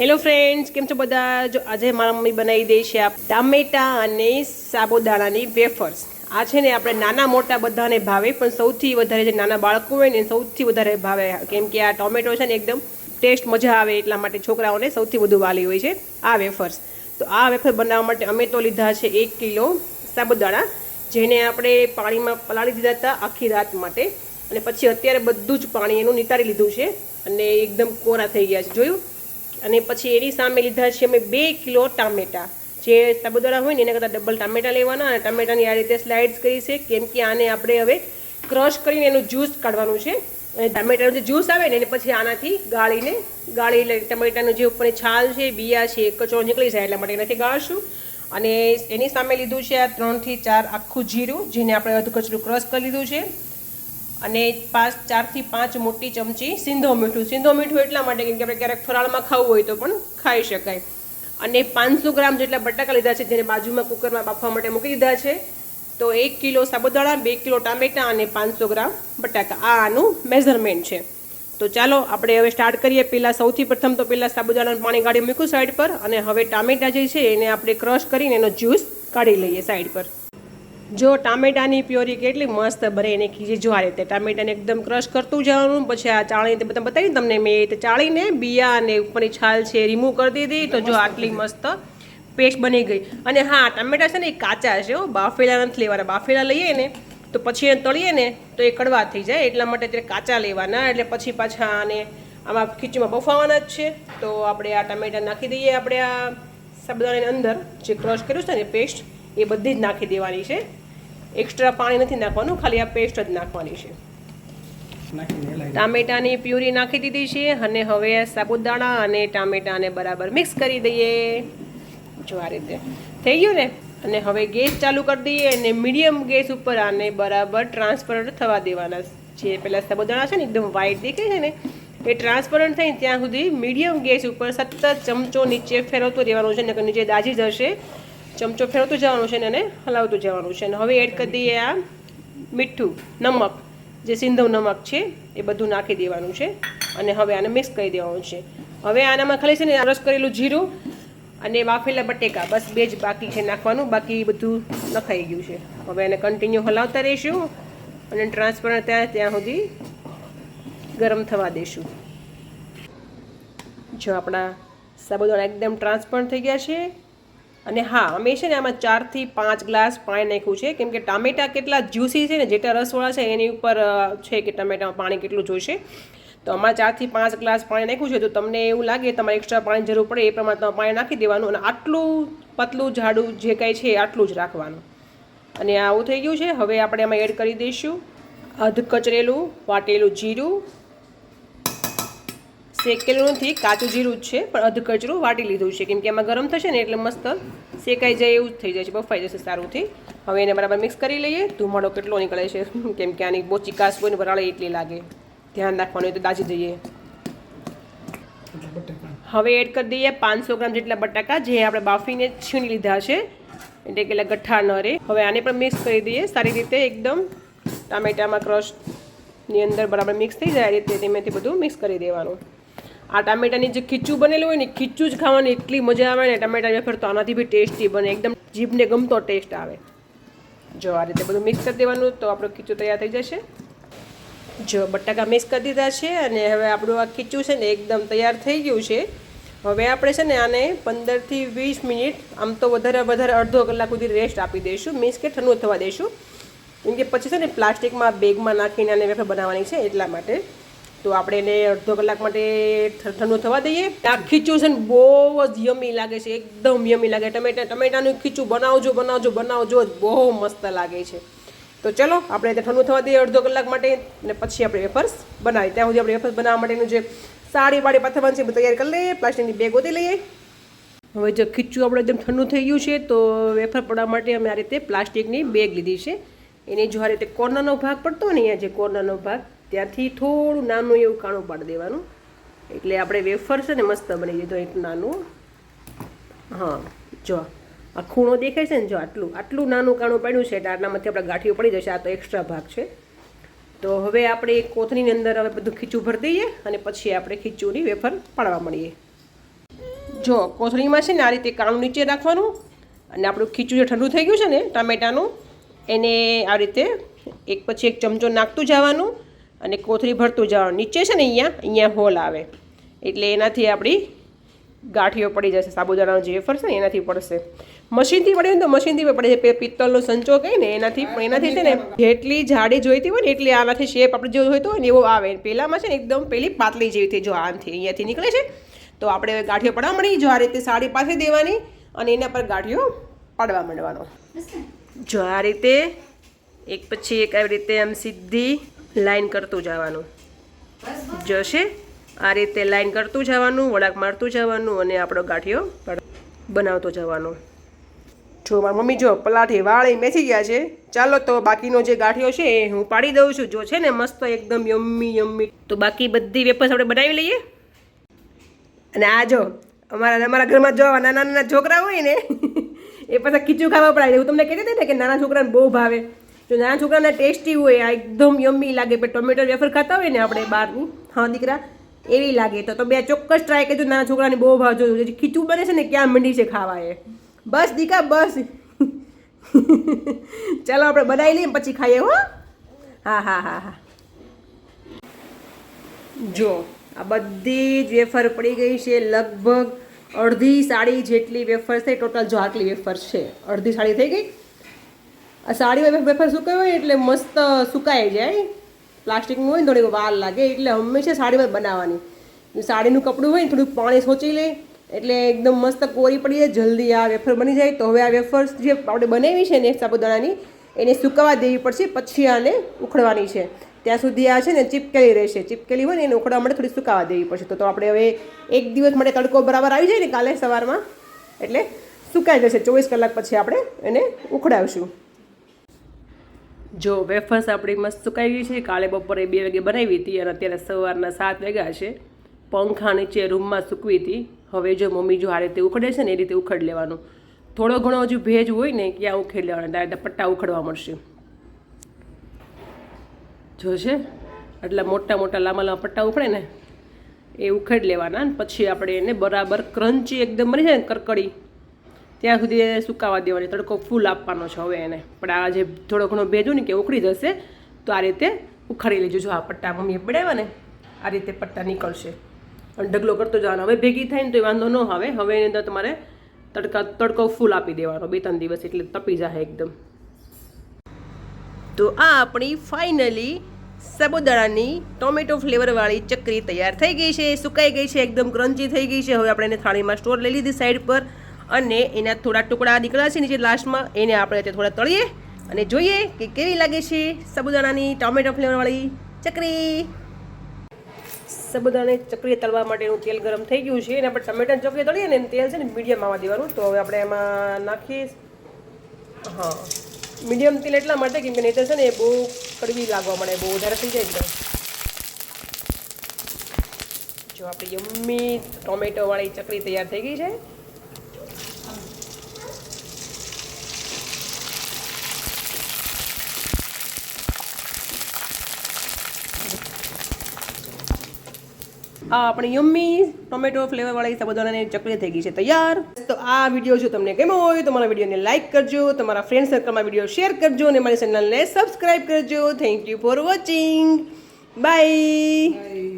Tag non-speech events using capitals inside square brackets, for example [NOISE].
Hello friends કેમ છો બધા? જો આજે મારા મમ્મી બનાવી દે છે આ ટામેટા અને સાબુદાણાની વેફર્સ. આ છે ને આપણે નાના મોટા બધાને ભાવે, પણ સૌથી વધારે જે નાના બાળકો હોય ને સૌથી વધારે ભાવે. કેમ કે આ ટોમેટો છે ને એકદમ ટેસ્ટ મજા આવે એટલા માટે છોકરાઓને સૌથી વધુ વાલી હોય છે આ વેફર્સ. તો આ વેફર બનાવવા માટે અમે તો લીધા છે એક કિલો સાબુદાણા, જેને આપણે પાણીમાં પલાળી દીધા હતા આખી રાત માટે. અને પછી અત્યારે બધું જ પાણી એનું નિતારી લીધું છે અને એકદમ કોરા થઈ ગયા છે. જોયું? અને પછી એની સામે લીધા છે અમે બે કિલો ટામેટાં. જે સાબુદાણા હોય ને એના કરતાં ડબલ ટામેટા લેવાના અને ટામેટાની આ રીતે સ્લાઇડ્સ કરી છે, કેમ કે આને આપણે હવે ક્રશ કરીને એનું જ્યુસ કાઢવાનું છે. અને ટામેટાનું જે જ્યુસ આવે ને એને પછી આનાથી ગાળીને, ગાળી એટલે ટમેટાનું જે ઉપરની છાલ છે, બિયા છે કચરો નીકળી જાય એટલા માટે એનાથી ગાળશું. અને એની સામે લીધું છે આ ત્રણથી ચાર આખું જીરું, જેને આપણે અધકચરું ક્રશ કરી લીધું છે. અને પાંચ, ચારથી પાંચ મોટી ચમચી સિંધો મીઠું. સિંધો મીઠું એટલા માટે કેમ કે આપણે ક્યારેક ફરાળમાં ખાવું હોય તો પણ ખાઈ શકાય. અને પાંચસો ગ્રામ જેટલા બટાકા લીધા છે, જેને બાજુમાં કુકરમાં બાફવા માટે મૂકી દીધા છે, તો એક કિલો સાબુદાણા, બે કિલો ટામેટા અને પાંચસો ગ્રામ બટાકા. આ આનું મેઝરમેન્ટ છે. તો ચાલો, આપણે હવે સ્ટાર્ટ કરીએ. પહેલાં સૌથી પ્રથમ તો પહેલાં સાબુદાણાનું પાણી કાઢી મૂક્યું સાઈડ પર, અને હવે ટામેટા જે છે એને આપણે ક્રશ કરીને એનો જ્યુસ કાઢી લઈએ સાઈડ પર. જો ટામેટાની પ્યોરી કેટલી મસ્ત બને એને ખીજી જો આ રીતે ટામેટાને એકદમ ક્રશ કરતું જવાનું, પછી આ ચાળીને બધા બતાવી તમને મેં એ ચાળીને બિયા અને ઉપરની છાલ છે રિમૂવ કરી દીધી, તો જો આટલી મસ્ત પેસ્ટ બની ગઈ. અને હા ટામેટા છે ને એ કાચા છે હો, બાફેલા નથી લેવાના. બાફેલા લઈએ ને, તો પછી એને તળીએ ને, તો એ કડવા થઈ જાય. એટલા માટે અત્યારે કાચા લેવાના. એટલે પછી પાછા આને આમાં ખીચીમાં બફાવાના જ છે. તો આપણે આ ટામેટા નાખી દઈએ આપણે આ સાબુદાણાની અંદર. જે ક્રશ કર્યું છે ને, પેસ્ટ, એ બધી જ નાખી દેવાની છે. એક્સ્ટ્રા પાણી નથી નાખવાનું, ખાલી આ પેસ્ટ જ નાખવાની છે. ટામેટાની પ્યુરી નાખી દીધી છે અને હવે સાબુદાણા અને ટામેટાને બરાબર મિક્સ કરી દઈએ. જો આ રીતે થઈ ગયું ને, અને હવે ગેસ ચાલુ કરી દઈએ અને મીડિયમ ગેસ ઉપર આને બરાબર ટ્રાન્સપરન્ટ થવા દેવાના જે પેલા સાબુદાણા છે ને એકદમ વ્હાઈટ દેખાય છે ને, એ ટ્રાન્સપરન્ટ થાય ત્યાં સુધી મીડિયમ ગેસ ઉપર સતત ચમચો નીચે ફેરવતો રહેવાનો છે ને નીચે દાજી જશે. ચમચો ફેરવતું જવાનું છે ને એને હલાવતું જવાનું છે. અને હવે એડ કરી દઈએ આ મીઠું, નમક. જે સિંધવ નમક છે, એ બધું નાખી દેવાનું છે. અને હવે આને મિક્સ કરી દેવાનું છે. હવે આનામાં ખાલી છે ને રસ કરેલું જીરું અને બાફેલા બટેકા. બસ બે જ બાકી છે નાખવાનું. બાકી બધું નખાઈ ગયું છે. હવે એને કન્ટિન્યુ હલાવતા રહીશું અને ટ્રાન્સપરન્ટ ત્યાં ત્યાં સુધી ગરમ થવા દઈશું જો આપણા સાબુદાણા એકદમ ટ્રાન્સપરન્ટ થઈ ગયા છે. અને હા અમે છે ને આમાં ચારથી પાંચ ગ્લાસ પાણી નાખ્યું છે. કેમ કે ટામેટા કેટલા જ્યુસી છે ને, જેટલા રસવાળા છે એની ઉપર છે કે ટામેટામાં પાણી કેટલું જોઈશે. તો અમારે ચારથી પાંચ ગ્લાસ પાણી નાખ્યું છે, તો તમને એવું લાગે તમારે એક્સ્ટ્રા પાણી જરૂર પડે, એ પ્રમાણે પાણી નાખી દેવાનું અને આટલું પતલું જાડું જે કાંઈ છે આટલું જ રાખવાનું. અને આવું થઈ ગયું છે. હવે આપણે આમાં એડ કરી દઈશું. અધ કચરેલું, વાટેલું જીરું શેકેલું નથી, કાચું જીરું જ છે, પણ અધ કચરું વાટી લીધું છે. કેમ કે એમાં ગરમ થશે ને એટલે મસ્ત શેકાઈ જાય એવું જ થઈ જાય છે. બફાઈ જશે સારુંથી. હવે એને બરાબર મિક્સ કરી લઈએ. ધુમાડો કેટલો નીકળે છે. [LAUGHS] કેમ કે આની બહુ ચિકાસ હોય ને વરાળે એટલી લાગે. ધ્યાન રાખવાનું તો દાજી જઈએ. હવે એડ કરી દઈએ પાંચસો ગ્રામ જેટલા બટાકા જે આપણે બાફીને છીણી લીધા છે. એટલે કે ગઠ્ઠા ન રહે. હવે આને પણ મિક્સ કરી દઈએ. સારી રીતે એકદમ ટામેટામાં ક્રશની અંદર બરાબર મિક્સ થઈ જાય. આ રીતે ધીમેથી બધું મિક્સ કરી દેવાનું. આ ટામેટાની જે ખીચું બનેલું હોય ને ખીચું જ ખાવાની એટલી મજા આવે ને, ટામેટા વેફર તો આનાથી બી ટેસ્ટી બને, એકદમ જીભને ગમતો ટેસ્ટ આવે. જો આ રીતે બધું મિક્સ કરી દેવાનું તો આપણું ખીચું તૈયાર થઈ જશે. જો બટાકા મિક્સ કરી દીધા છે અને હવે આપણું આ ખીચું છે ને એકદમ તૈયાર થઈ ગયું છે. હવે આપણે છે ને આને પંદરથી વીસ મિનિટ, આમ તો વધારે વધારે અડધો કલાક સુધી રેસ્ટ આપી દઈશું મીન્સ કે ઠંડુ થવા દઈશું. કેમ કે પછી છે ને પ્લાસ્ટિકમાં બેગમાં નાખીને આને વેફર બનાવવાની છે એટલા માટે. તો આપણે એને અડધો કલાક માટે ઠંડુ થવા દઈએ. આ ખીચું છે ને બહુ જ યમી લાગે છે, એકદમ યમી લાગે. ટમેટા, ટમેટાનું ખીચું બનાવજો બનાવજો બનાવજો જ બહુ મસ્ત લાગે છે. તો ચલો, આપણે તે ઠંડુ થવા દઈએ અડધો કલાક માટે અને પછી આપણે વેફર્સ બનાવીએ. ત્યાં સુધી આપણે વેફર્સ બનાવવા માટેનું જે સાડી વાડી પાથરવાનું છે તૈયાર કરી લઈએ, પ્લાસ્ટિકની બેગ ગોતી લઈએ. હવે જો ખીચું આપણે એકદમ ઠંડુ થઈ ગયું છે, તો વેફર પડવા માટે અમે આ રીતે પ્લાસ્ટિકની બેગ લીધી છે. એની જો આ રીતે કોર્નરનો ભાગ પડતો ને, અહીંયા જે કોર્નરનો ભાગ ત્યાંથી થોડું નાનું એવું કાણું પાડી દેવાનું. એટલે આપણે વેફર છે ને મસ્ત બની દીધો એટલું નાનું, હા, જો, આ ખૂણો દેખાય છે ને, જો, આટલું આટલું નાનું કાણું પડ્યું છે એટલે આટલામાંથી આપણે ગાંઠીઓ પડી જશે. આ તો એક્સ્ટ્રા ભાગ છે. તો હવે આપણે એક કોથળીની અંદર હવે બધું ખીચું ભરી દઈએ અને પછી આપણે ખીચુંની વેફર પાડવા મળીએ. જો, કોથળીમાં છે ને આ રીતે કાણું નીચે રાખવાનું અને આપણું ખીચું જે ઠંડુ થઈ ગયું છે ને, ટામેટાનું, એને આ રીતે એક પછી એક ચમચો નાખતું જવાનું. અને કોથળી ભરતું જવાનું નીચે છે ને અહીંયા અહીંયા હોલ આવે. એટલે એનાથી આપણી ગાંઠીઓ પડી જશે. સાબુદાણાનો જે વેફર છે ને એનાથી પડશે. મશીનથી પડે ને તો મશીનથી પણ પડે છે. પિત્તળનો સંચો કહે ને એનાથી પણ એનાથી છે ને જેટલી જાડી જોઈતી હોય ને એટલી આનાથી શેપ આપણે જો જોઈતો હોય ને એવો આવે. પહેલામાં છે ને એકદમ પેલી પાતળી જેવી થઈ જો આનથી અહીંયાથી નીકળે છે. તો આપણે હવે ગાંઠીઓ પડવા મળી જો આ રીતે સાડી પાસે દેવાની અને એના પર ગાંઠીઓ પાડવા માંડવાનો. જો આ રીતે એક પછી એક આવી રીતે આમ સીધી લાઈન કરતું જવાનું. જશે. આ રીતે લાઈન કરતું જવાનું, વળાક મારતું જવાનું અને આપણો ગાંઠિયો બનાવતો જવાનો. જો મારી મમ્મી જો પલાઠી વાળી મેસી ગયા છે, ચાલો તો બાકીનો જે ગાંઠિયો છે એ હું પાડી દઉં છું. જો છે ને મસ્ત એકદમ યમ્મી યમ્મી તો બાકી બધી વેફર્સ આપણે બનાવી લઈએ. અને આ જો, અમારા અમારા ઘરમાં જો નાના નાના છોકરા હોય ને, [LAUGHS] એ પાછા ખીચું ખાવા પડાય હું તમને કહેતી હતી ને કે નાના છોકરાને બહુ ભાવે. જો નાના છોકરાને ટેસ્ટી હોય, આ એકદમ યમ્મી લાગે. પણ ટોમેટો વેફર ખાતા હોય ને આપણે બહારની, હા દીકરા, એવી લાગે. તો તો બે ચોક્કસ ટ્રાય કરજો, નાના છોકરાને બહુ ભાવ જો ખીચું બને છે ને, ક્યાં મંડી છે ખાવા એ. બસ દીકરા, બસ. [LAUGHS] ચાલો આપણે બનાવી લઈએ પછી ખાઈએ, હો. હા હા હા હા. જો, આ બધી જ વેફર પડી ગઈ છે. લગભગ અડધી સાડી જેટલી વેફર છે. ટોટલ જો આટલી વેફર છે. અડધી સાડી થઈ ગઈ. આ સાડી વેફર સુકાઈ હોય એટલે મસ્ત સુકાઈ જાય પ્લાસ્ટિકનું હોય ને થોડીક વાર લાગે, એટલે હંમેશા સાડીમાં બનાવવાની. સાડીનું કપડું હોય ને થોડુંક પાણી સોચી લે, એટલે એકદમ મસ્ત કોરી પડી જાય, જલ્દી આ વેફર બની જાય. તો હવે આ વેફર્સ જે આપણે બનાવી છે ને સાબુદાણાની, એને સુકાવા દેવી પડશે, પછી આને ઉખડવાની છે. ત્યાં સુધી આ છે ને ચીપકેલી રહેશે. ચીપકેલી હોય ને એને ઉખડવા માટે થોડી સુકાવા દેવી પડશે. તો આપણે હવે એક દિવસ માટે તડકો બરાબર આવી જાય ને કાલે સવારમાં, એટલે સુકાઈ જશે. ચોવીસ કલાક પછી આપણે એને ઉખડાવશું. જો વેફર્સ આપણી મસ્ત સુકાઈ ગઈ છે કાલે બપોરે બે વાગે બનાવી હતી અને અત્યારે સવારના સાત વાગ્યા છે. પંખા નીચે રૂમમાં સૂકવી હતી. હવે જો મમ્મી જો આ રીતે ઉખડે છે ને એ રીતે ઉખડ લેવાનું. થોડો ઘણો હજુ ભેજ હોય ને ક્યાં ઉખેડ લેવાના, ડાયરેક્ટ પટ્ટા ઉખડવા મળશે. જોશે આટલા મોટા મોટા લાંબા લાંબા પટ્ટા ઉખડે ને, એ ઉખેડ લેવાના પછી આપણે એને બરાબર ક્રન્ચી એકદમ બની જાય ને કરકડી ત્યાં સુધી સુકાવા દેવાની, તડકો ફૂલ આપવાનો છે હવે એને. પણ આ જે થોડો ઘણો ભેજો ને કે ઉખડી જશે, તો આ રીતે ઉખાડી લેજો. જો આ પટ્ટા મમ્મીએ પડાવ્યા ને, આ રીતે પટ્ટા નીકળશે. અને ઢગલો કરતો જવાનો. હવે ભેગી થાય ને તો વાંધો ન આવે. હવે એની અંદર તમારે તડકા, તડકો ફૂલ આપી દેવાનો. બે, ત્રણ દિવસ એટલે તપી જાય એકદમ. તો આ આપણી ફાઇનલી સાબુદાણાની ટોમેટો ફ્લેવરવાળી ચકરી તૈયાર થઈ ગઈ છે. સુકાઈ ગઈ છે, એકદમ ક્રન્ચી થઈ ગઈ છે. હવે આપણે એને થાળીમાં સ્ટોર લઈ લીધી સાઈડ પર. અને એના થોડા ટુકડા નીકળ્યા છે નીચે લાસ્ટમાં એને આપણે તે થોડા તળીએ અને જોઈએ કે કેવી લાગે છે સાબુદાણાની ટોમેટો ફ્લેવરવાળી ચકરી. સાબુદાણાની ચકરી તળવા માટેનું તેલ ગરમ થઈ ગયું છે. એને આપણે ટમેટાની ચકરી તળીએ ને તેલ છે ને મીડિયમ આવવા દેવાનું. તો હવે આપણે એમાં નાખીએ. હા. મીડિયમ તેલ એટલા માટે કેમ કે નહીં છે ને એ બહુ કડવી લાગવા મળે બહુ વધારે થઈ જાય એકદમ. જો આપણી યમ્મી ટોમેટો વાળી ચકરી તૈયાર થઈ ગઈ છે. આ આપણી યમ્મી ટોમેટો ફ્લેવર વાળી સાબુદાણાની ચકરી થઈ ગઈ છે. તૈયાર? તો આ વીડિયો જો તમને કેમો હોય તો મારા વિડીયોને લાઇક કરજો, તમારા ફ્રેન્ડ સર્કલમાં વીડિયો શેર કરજો અને મારી ચેનલને સબસ્ક્રાઇબ કરજો. Thank you for watching bye